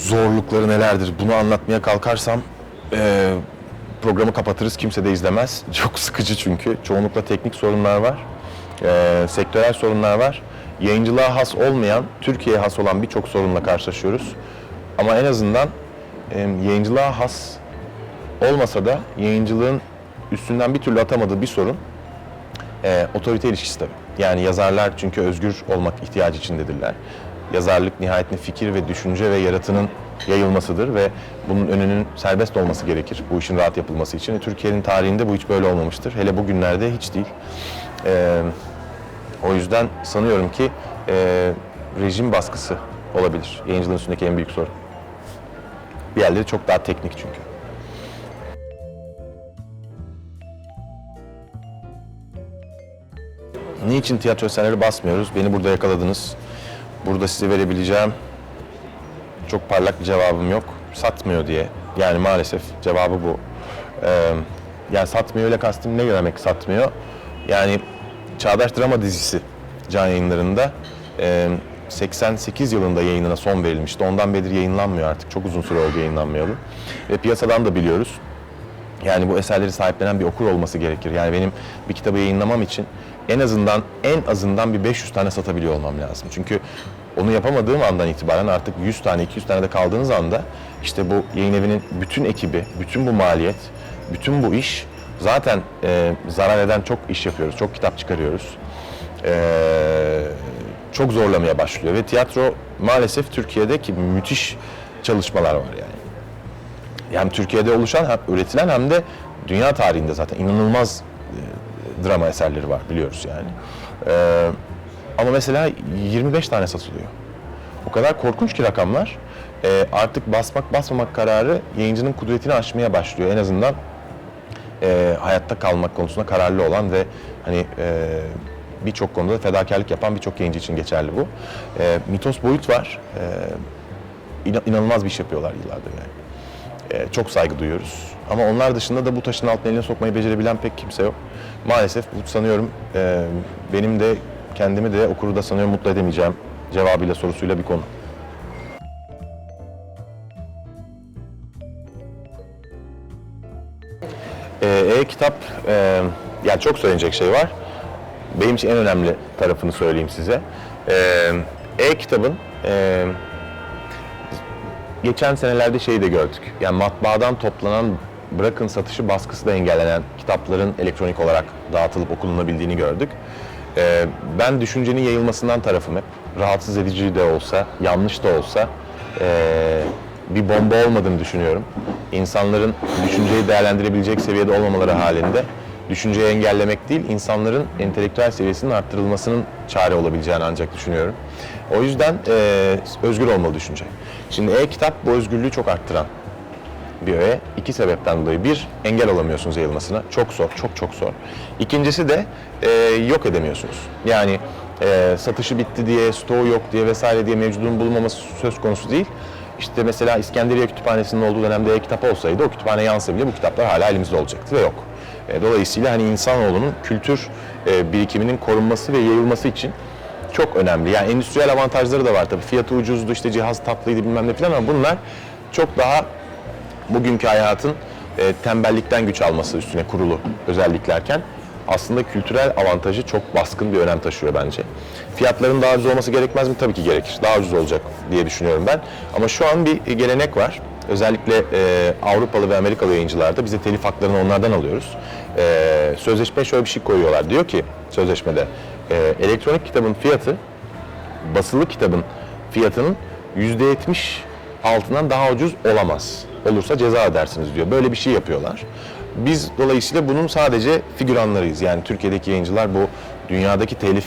zorlukları nelerdir bunu anlatmaya kalkarsam e, programı kapatırız kimse de izlemez. Çok sıkıcı çünkü. Çoğunlukla teknik sorunlar var. E, sektörel sorunlar var. Yayıncılığa has olmayan, Türkiye'ye has olan birçok sorunla karşılaşıyoruz. Ama en azından e, yayıncılığa has olmasa da yayıncılığın üstünden bir türlü atamadığı bir sorun e, otorite ilişkisi tabii. Yani yazarlar çünkü özgür olmak ihtiyacı içindedirler. Yazarlık nihayetinde fikir ve düşünce ve yaratının yayılmasıdır ve bunun önünün serbest olması gerekir bu işin rahat yapılması için. E, Türkiye'nin tarihinde bu hiç böyle olmamıştır. Hele bugünlerde hiç değil. E, o yüzden sanıyorum ki e, rejim baskısı olabilir. Yayıncılığın üstündeki en büyük sorun. Bir yerleri çok daha teknik çünkü. Niçin tiyatro eserleri basmıyoruz? Beni burada yakaladınız. Burada size verebileceğim çok parlak bir cevabım yok. Satmıyor diye. Yani maalesef cevabı bu. Ee, yani satmıyor öyle kastım ne demek satmıyor? Yani Çağdaş Drama dizisi can yayınlarında e, 88 yılında yayınına son verilmişti. Ondan beri yayınlanmıyor artık. Çok uzun süre oldu yayınlanmayalı. Ve piyasadan da biliyoruz. Yani bu eserleri sahiplenen bir okur olması gerekir. Yani benim bir kitabı yayınlamam için en azından en azından bir 500 tane satabiliyor olmam lazım. Çünkü onu yapamadığım andan itibaren artık 100 tane 200 tane de kaldığınız anda işte bu yayın evinin bütün ekibi, bütün bu maliyet, bütün bu iş zaten e, zarar eden çok iş yapıyoruz. Çok kitap çıkarıyoruz. E, çok zorlamaya başlıyor ve tiyatro maalesef Türkiye'deki müthiş çalışmalar var yani. Yani Türkiye'de oluşan hem üretilen hem de dünya tarihinde zaten inanılmaz e, drama eserleri var biliyoruz yani. E, ama mesela 25 tane satılıyor. O kadar korkunç ki rakamlar. E, artık basmak basmamak kararı yayıncının kudretini aşmaya başlıyor. En azından e, hayatta kalmak konusunda kararlı olan ve hani e, birçok konuda da fedakarlık yapan birçok yayıncı için geçerli bu. E, mitos boyut var. E, inan- inanılmaz bir iş yapıyorlar yıllardır yani. E, çok saygı duyuyoruz. Ama onlar dışında da bu taşın altına elini sokmayı becerebilen pek kimse yok. Maalesef bu sanıyorum e, benim de kendimi de okuru da sanıyorum mutlu edemeyeceğim cevabıyla sorusuyla bir konu. E, E-kitap, e, yani çok söylenecek şey var. Benim için en önemli tarafını söyleyeyim size. E, E-kitabın e, geçen senelerde şeyi de gördük. Yani matbaadan toplanan bırakın satışı baskısı da engellenen kitapların elektronik olarak dağıtılıp okunabildiğini gördük. Ee, ben düşüncenin yayılmasından tarafım hep. Rahatsız edici de olsa, yanlış da olsa ee, bir bomba olmadığını düşünüyorum. İnsanların düşünceyi değerlendirebilecek seviyede olmamaları halinde düşünceyi engellemek değil, insanların entelektüel seviyesinin arttırılmasının çare olabileceğini ancak düşünüyorum. O yüzden e, özgür olmalı düşünce. Şimdi e-kitap bu özgürlüğü çok arttıran bir öğe. İki sebepten dolayı. Bir, engel olamıyorsunuz yayılmasına. Çok zor, çok çok zor. İkincisi de e, yok edemiyorsunuz. Yani e, satışı bitti diye, stoğu yok diye vesaire diye mevcudun bulunmaması söz konusu değil. İşte mesela İskenderiye Kütüphanesi'nin olduğu dönemde e-kitap olsaydı o kütüphane yansa bile bu kitaplar hala elimizde olacaktı ve yok. E, dolayısıyla hani insanoğlunun kültür e, birikiminin korunması ve yayılması için çok önemli. Yani endüstriyel avantajları da var tabii. Fiyatı ucuzdu, işte cihaz tatlıydı bilmem ne falan ama bunlar çok daha bugünkü hayatın e, tembellikten güç alması üstüne kurulu özelliklerken aslında kültürel avantajı çok baskın bir önem taşıyor bence. Fiyatların daha ucuz olması gerekmez mi? Tabii ki gerekir. Daha ucuz olacak diye düşünüyorum ben. Ama şu an bir gelenek var. Özellikle e, Avrupalı ve Amerikalı yayıncılarda bize telif haklarını onlardan alıyoruz. E, sözleşmeye şöyle bir şey koyuyorlar. Diyor ki sözleşmede e, elektronik kitabın fiyatı basılı kitabın fiyatının %70 altından daha ucuz olamaz. Olursa ceza edersiniz diyor. Böyle bir şey yapıyorlar. Biz dolayısıyla bunun sadece figüranlarıyız. Yani Türkiye'deki yayıncılar bu dünyadaki telif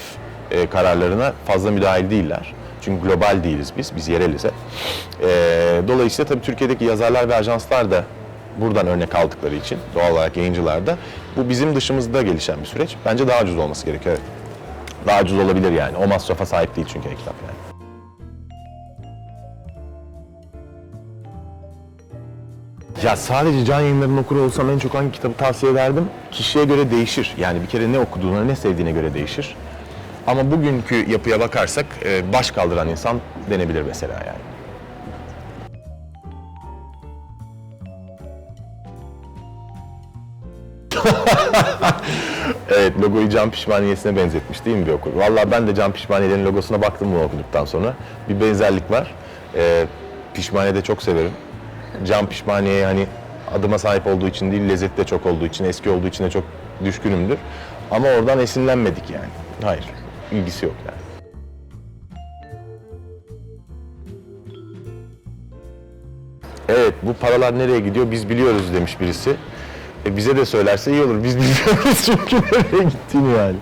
e, kararlarına fazla müdahil değiller. Çünkü global değiliz biz, biz yereliz. E, dolayısıyla tabii Türkiye'deki yazarlar ve ajanslar da buradan örnek aldıkları için doğal olarak yayıncılar da bu bizim dışımızda gelişen bir süreç. Bence daha ucuz olması gerekiyor. Evet. Daha ucuz olabilir yani. O masrafa sahip değil çünkü e-kitap yani. Ya sadece can yayınlarının okuru olsam en çok hangi kitabı tavsiye ederdim? Kişiye göre değişir. Yani bir kere ne okuduğuna, ne sevdiğine göre değişir. Ama bugünkü yapıya bakarsak e, baş kaldıran insan denebilir mesela yani. evet logoyu cam pişmaniyesine benzetmiş değil mi bir okul? Valla ben de cam pişmaniyelerin logosuna baktım bunu okuduktan sonra. Bir benzerlik var. Ee, pişmaniye de çok severim. Can Pişmaniye'ye hani adıma sahip olduğu için değil, lezzeti de çok olduğu için, eski olduğu için de çok düşkünümdür. Ama oradan esinlenmedik yani. Hayır, ilgisi yok yani. Evet, bu paralar nereye gidiyor biz biliyoruz demiş birisi. E bize de söylerse iyi olur. Biz bilmiyoruz çünkü nereye gittiğini yani.